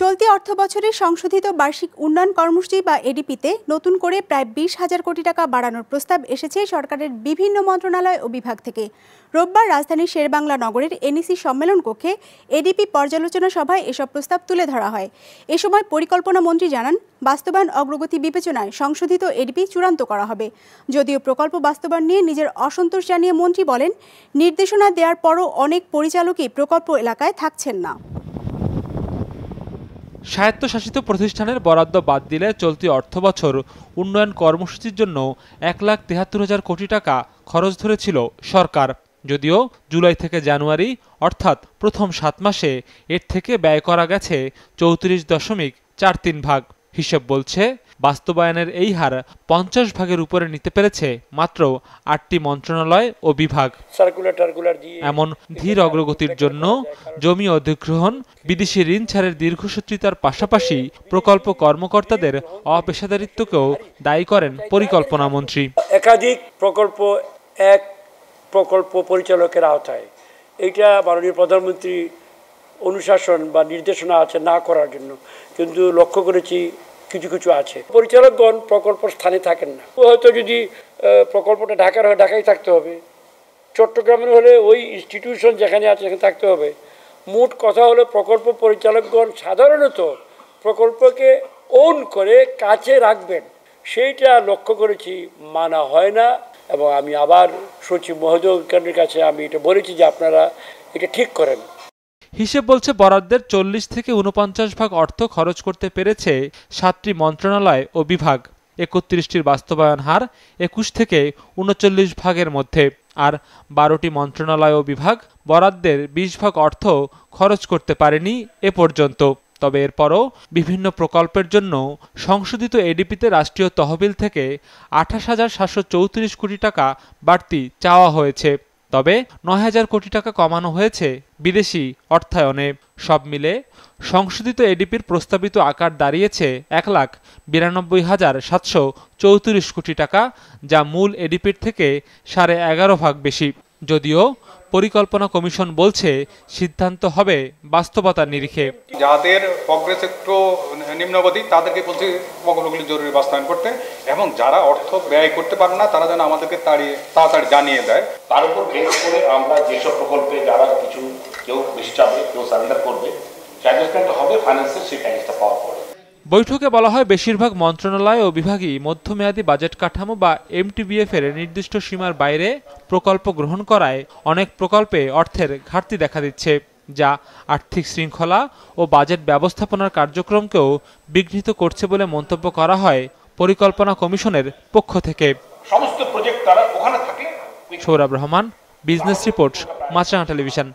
চলতি অর্থ বছরের সংশোধিত বার্ষিক উন্নয়ন কর্মসূচি বা এডিপিতে নতুন করে প্রায় বিশ হাজার কোটি টাকা বাড়ানোর প্রস্তাব এসেছে সরকারের বিভিন্ন মন্ত্রণালয় ও বিভাগ থেকে। রোববার রাজধানীর শেরবাংলা নগরের এনইসি সম্মেলন কক্ষে এডিপি পর্যালোচনা সভায় এসব প্রস্তাব তুলে ধরা হয়। এ সময় পরিকল্পনা মন্ত্রী জানান, বাস্তবায়ন অগ্রগতি বিবেচনায় সংশোধিত এডিপি চূড়ান্ত করা হবে। যদিও প্রকল্প বাস্তবায়ন নিয়ে নিজের অসন্তোষ জানিয়ে মন্ত্রী বলেন, নির্দেশনা দেওয়ার পরও অনেক পরিচালকই প্রকল্প এলাকায় থাকছেন না। স্বায়ত্তশাসিত প্রতিষ্ঠানের বরাদ্দ বাদ দিলে চলতি অর্থবছর উন্নয়ন কর্মসূচির জন্য এক লাখ তেহাত্তর হাজার কোটি টাকা খরচ ধরেছিল সরকার। যদিও জুলাই থেকে জানুয়ারি, অর্থাৎ প্রথম সাত মাসে, এর থেকে ব্যয় করা গেছে চৌত্রিশ দশমিক চার তিন ভাগ। হিসেব বলছে বাস্তবায়নের এই হার পঞ্চাশ ভাগের উপরে নিতে পেরেছে মাত্র আটটি মন্ত্রণালয় ও বিভাগ। এমন ধীর অগ্রগতির জন্য জমি অধিগ্রহণ বিদেশি ঋণ ছাড়ের দীর্ঘসূত্রিতার পাশাপাশি প্রকল্প কর্মকর্তাদের অপেশাদারিত্বকেও দায়ী করেন পরিকল্পনা মন্ত্রী। একাধিক প্রকল্প এক প্রকল্প পরিচালকের আওতায়। এইটা মাননীয় প্রধানমন্ত্রী অনুশাসন বা নির্দেশনা আছে না করার জন্য। কিন্তু লক্ষ্য করেছি কিছু কিছু আছে। পরিচালকগণ প্রকল্প স্থানে থাকেন না। হয়তো যদি প্রকল্পটা ঢাকার হয় ঢাকায় থাকতে হবে, চট্টগ্রামের হলে ওই ইনস্টিটিউশন যেখানে আছে সেখানে থাকতে হবে। মোট কথা হলো প্রকল্প পরিচালকগণ সাধারণত প্রকল্পকে ওন করে কাছে রাখবেন। সেইটা লক্ষ্য করেছি, মানা হয় না। এবং আমি আবার সচিব মহোদয়ের কাছে আমি এটা বলেছি যে আপনারা এটা ঠিক করেন। হিসেব বলছে বরাদ্দের চল্লিশ থেকে উনপঞ্চাশ ভাগ অর্থ খরচ করতে পেরেছে সাতটি মন্ত্রণালয় ও বিভাগ। একত্রিশটির বাস্তবায়ন হার একুশ থেকে উনচল্লিশ ভাগের মধ্যে। আর বারোটি মন্ত্রণালয় ও বিভাগ বরাদ্দের বিশ ভাগ অর্থ খরচ করতে পারেনি এ পর্যন্ত। তবে এরপরও বিভিন্ন প্রকল্পের জন্য সংশোধিত এডিপিতে রাষ্ট্রীয় তহবিল থেকে আঠাশ হাজার সাতশো চৌত্রিশ কোটি টাকা বাড়তি চাওয়া হয়েছে। তবে নয় হাজার কোটি টাকা কমানো হয়েছে বিদেশি অর্থায়নে। সব মিলে সংশোধিত এডিপির প্রস্তাবিত আকার দাঁড়িয়েছে এক লাখ বিরানব্বই হাজার সাতশো চৌত্রিশ কোটি টাকা, যা মূল এডিপির থেকে সাড়ে এগারো ভাগ বেশি। যদিও পরিকল্পনা কমিশন বলছে সিদ্ধান্ত হবে বাস্তবতার নিরিখে। যাদের প্রগ্রেস একটু নিম্নগতি তাদেরকে বলছি প্রকল্পগুলি জরুরি বাস্তবায়ন করতে এবং যারা অর্থ ব্যয় করতে পারে না তারা যেন আমাদেরকে তাড়িয়ে তাড়াতাড়ি জানিয়ে দেয়। তার উপর বেস করে আমরা যেসব প্রকল্পে যারা কিছু কেউ বেশি চাবে কেউ সারেন্ডার করবে অ্যাডজাস্টমেন্ট হবে ফাইন্যান্সের সেই প্যাকেজটা পাওয়ার পরে। বৈঠকে বলা হয় বেশিরভাগ মন্ত্রণালয় ও বিভাগই মধ্যমেয়াদী বাজেট কাঠামো বা এমটিবিএফ এর নির্দিষ্ট সীমার বাইরে প্রকল্প গ্রহণ করায় অনেক প্রকল্পে অর্থের ঘাটতি দেখা দিচ্ছে যা আর্থিক শৃঙ্খলা ও বাজেট ব্যবস্থাপনার কার্যক্রমকেও বিঘ্নিত করছে বলে মন্তব্য করা হয় পরিকল্পনা কমিশনের পক্ষ থেকে। সমস্ত প্রজেক্ট তারা ওখানে থাকলে Sourav Rahman business report Maachranga television